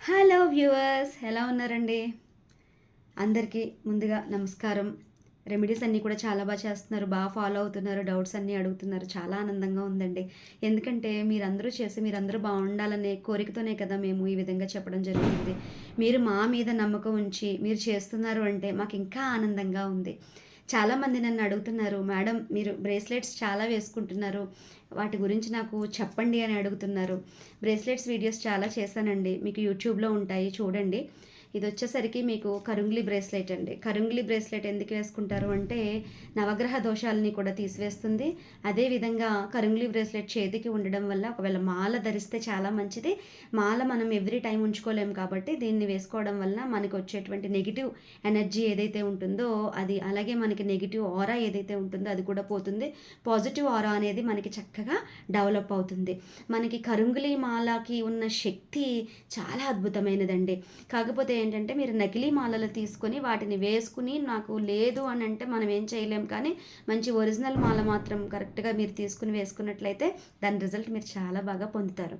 Hello viewers ఎలా ఉన్నారండి? అందరికీ ముందుగా నమస్కారం. రెమెడీస్ అన్నీ కూడా చాలా బాగా చేస్తున్నారు బాగా ఫాలో అవుతున్నారు డౌట్స్ అన్నీ అడుగుతున్నారు. చాలా ఆనందంగా ఉందండి. ఎందుకంటే మీరందరూ చేసి మీరందరూ బాగుండాలనే కోరికతోనే కదా మేము ఈ విధంగా చెప్పడం జరుగుతుంది మీరు మా మీద నమ్మకం ఉంచి మీరు చేస్తున్నారు అంటే మాకు ఇంకా ఆనందంగా ఉంది. చాలామంది నన్ను అడుగుతున్నారు మేడం మీరు బ్రేస్లెట్స్ చాలా వేసుకుంటున్నారు వాటి గురించి నాకు చెప్పండి అని అడుగుతున్నారు. బ్రేస్లెట్స్ వీడియోస్ చాలా చేశానండి. మీకు యూట్యూబ్లో ఉంటాయి చూడండి. ఇది వచ్చేసరికి మీకు కరుంగ్లీ బ్రేస్లెట్ అండి. కరుంగ్లీ బ్రేస్లెట్ ఎందుకు వేసుకుంటారు అంటే నవగ్రహ దోషాలని కూడా తీసివేస్తుంది. అదేవిధంగా కరుంగ్లీ బ్రేస్లెట్ చేతికి ఉండడం వల్ల ఒకవేళ మాల ధరిస్తే చాలా మంచిది. మాల మనం ఎవ్రీ టైం ఉంచుకోలేము కాబట్టి దీన్ని వేసుకోవడం వల్ల మనకు వచ్చేటువంటి నెగిటివ్ ఎనర్జీ ఏదైతే ఉంటుందో అది అలాగే మనకి నెగిటివ్ ఆరా ఏదైతే ఉంటుందో అది కూడా పోతుంది. పాజిటివ్ ఆరా అనేది మనకి చక్కగా డెవలప్ అవుతుంది. మనకి కరుంగులి మాలకి ఉన్న శక్తి చాలా అద్భుతమైనదండి. కాకపోతే ఏంటంటే మీరు నకిలీ మాలలు తీసుకొని వాటిని వేసుకుని నాకు లేదు అని అంటే మనం ఏం చేయలేం. కానీ మంచి ఒరిజినల్ మాల మాత్రం కరెక్ట్గా మీరు తీసుకుని వేసుకున్నట్లయితే దాని రిజల్ట్ మీరు చాలా బాగా పొందుతారు.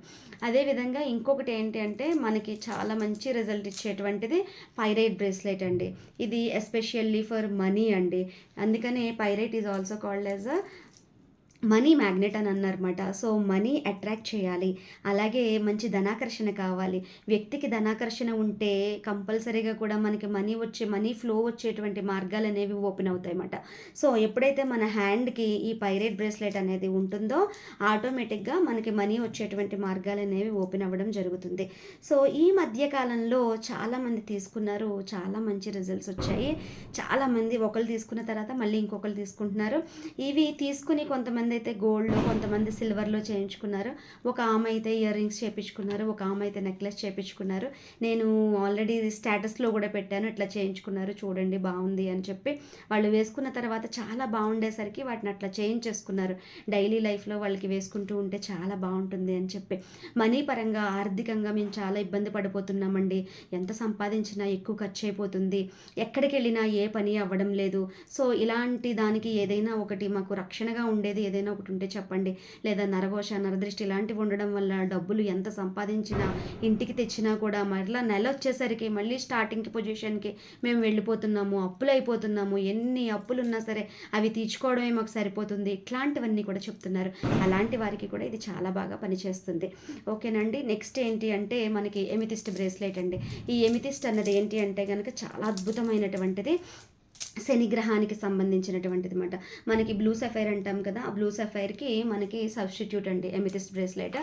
అదేవిధంగా ఇంకొకటి ఏంటి అంటే మనకి చాలా మంచి రిజల్ట్ ఇచ్చేటువంటిది పైరైట్ బ్రేస్లెట్ అండి. ఇది ఎస్పెషల్లీ ఫర్ మనీ అండి. అందుకనే pyrite is also called as a money magnet అని అన్నారన్నమాట. సో మనీ అట్రాక్ట్ చేయాలి. అలాగే మంచి ధనాకర్షణ కావాలి. వ్యక్తికి ధనాకర్షణ ఉంటే కంపల్సరీగా కూడా మనకి మనీ వచ్చే మనీ ఫ్లో వచ్చేటువంటి మార్గాలు అనేవి ఓపెన్ అవుతాయి అన్నమాట సో ఎప్పుడైతే మన హ్యాండ్కి ఈ పైరేట్ బ్రేస్లెట్ అనేది ఉంటుందో ఆటోమేటిక్గా మనకి మనీ వచ్చేటువంటి మార్గాలు అనేవి ఓపెన్ అవ్వడం జరుగుతుంది. సో ఈ మధ్య కాలంలో చాలామంది తీసుకున్నారు. చాలా మంచి రిజల్ట్స్ వచ్చాయి. చాలామంది ఒకరు తీసుకున్న తర్వాత మళ్ళీ ఇంకొకరు తీసుకుంటున్నారు. ఇవి తీసుకుని కొంతమంది అయితే గోల్డ్లో కొంతమంది సిల్వర్లో చేయించుకున్నారు. ఒక ఆమె అయితే ఇయర్ రింగ్స్ చేయించుకున్నారు ఒక ఆమె అయితే నెక్లెస్ చేయించుకున్నారు నేను ఆల్రెడీ స్టేటస్లో కూడా పెట్టాను ఇట్లా చేయించుకున్నారు. చూడండి బాగుంది అని చెప్పి వాళ్ళు వేసుకున్న తర్వాత చాలా బాగుండేసరికి వాటిని అట్లా చేయించేసుకున్నారు. డైలీ లైఫ్లో వాళ్ళకి వేసుకుంటూ ఉంటే చాలా బాగుంటుంది అని చెప్పి. మనీ పరంగా ఆర్థికంగా మేము చాలా ఇబ్బంది పడిపోతున్నామండి. ఎంత సంపాదించినా ఎక్కువ ఖర్చు అయిపోతుంది ఎక్కడికి వెళ్ళినా ఏ పని అవ్వడం లేదు. సో ఇలాంటి దానికి ఏదైనా ఒకటి మాకు రక్షణగా ఉండేది ఏదైనా ఒకటి ఉంటే చెప్పండి. లేదా నరఘోష నరదృష్టి ఇలాంటివి ఉండడం వల్ల డబ్బులు ఎంత సంపాదించినా ఇంటికి తెచ్చినా కూడా మరలా నెల వచ్చేసరికి మళ్ళీ స్టార్టింగ్కి పొజిషన్కి మేము వెళ్ళిపోతున్నాము అప్పులు అయిపోతున్నాము ఎన్ని అప్పులు ఉన్నా సరే అవి తీర్చుకోవడమే మాకు సరిపోతుంది. ఇట్లాంటివన్నీ కూడా చెప్తున్నారు. అలాంటి వారికి కూడా ఇది చాలా బాగా పనిచేస్తుంది. ఓకేనండి. నెక్స్ట్ ఏంటి అంటే మనకి ఎమితిస్ట్ బ్రేస్లెట్ అండి. ఈ ఎమితిస్ట్ అన్నది ఏంటి అంటే కనుక చాలా అద్భుతమైనటువంటిది. శని గ్రహానికి సంబంధించినటువంటిది అనమాట మనకి బ్లూ సఫైర్ అంటాం కదా ఆ బ్లూ సఫైర్కి మనకి సబ్స్టిట్యూట్ అండి ఎమితిస్ట్ బ్రేస్లెట్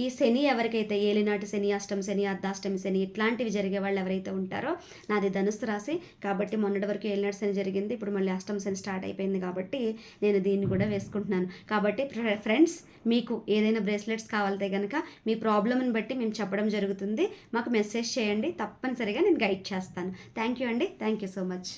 ఈ శని ఎవరికైతే ఏలినాటి శని అష్టం శని అర్ధాష్టమి శని ఇట్లాంటివి జరిగే వాళ్ళు ఎవరైతే ఉంటారో నాది ధనుసు రాశి కాబట్టి మొన్నటి వరకు ఏలినాటి శని జరిగింది ఇప్పుడు మళ్ళీ అష్టం శని స్టార్ట్ అయిపోయింది కాబట్టి నేను దీన్ని కూడా వేసుకుంటున్నాను. కాబట్టి ఫ్రెండ్స్ మీకు ఏదైనా బ్రేస్లెట్స్ కావాలితే కనుక మీ ప్రాబ్లమ్ని బట్టి మేము చెప్పడం జరుగుతుంది. మాకు మెసేజ్ చేయండి తప్పనిసరిగా నేను గైడ్ చేస్తాను. థ్యాంక్ యూ అండి. Thank you so much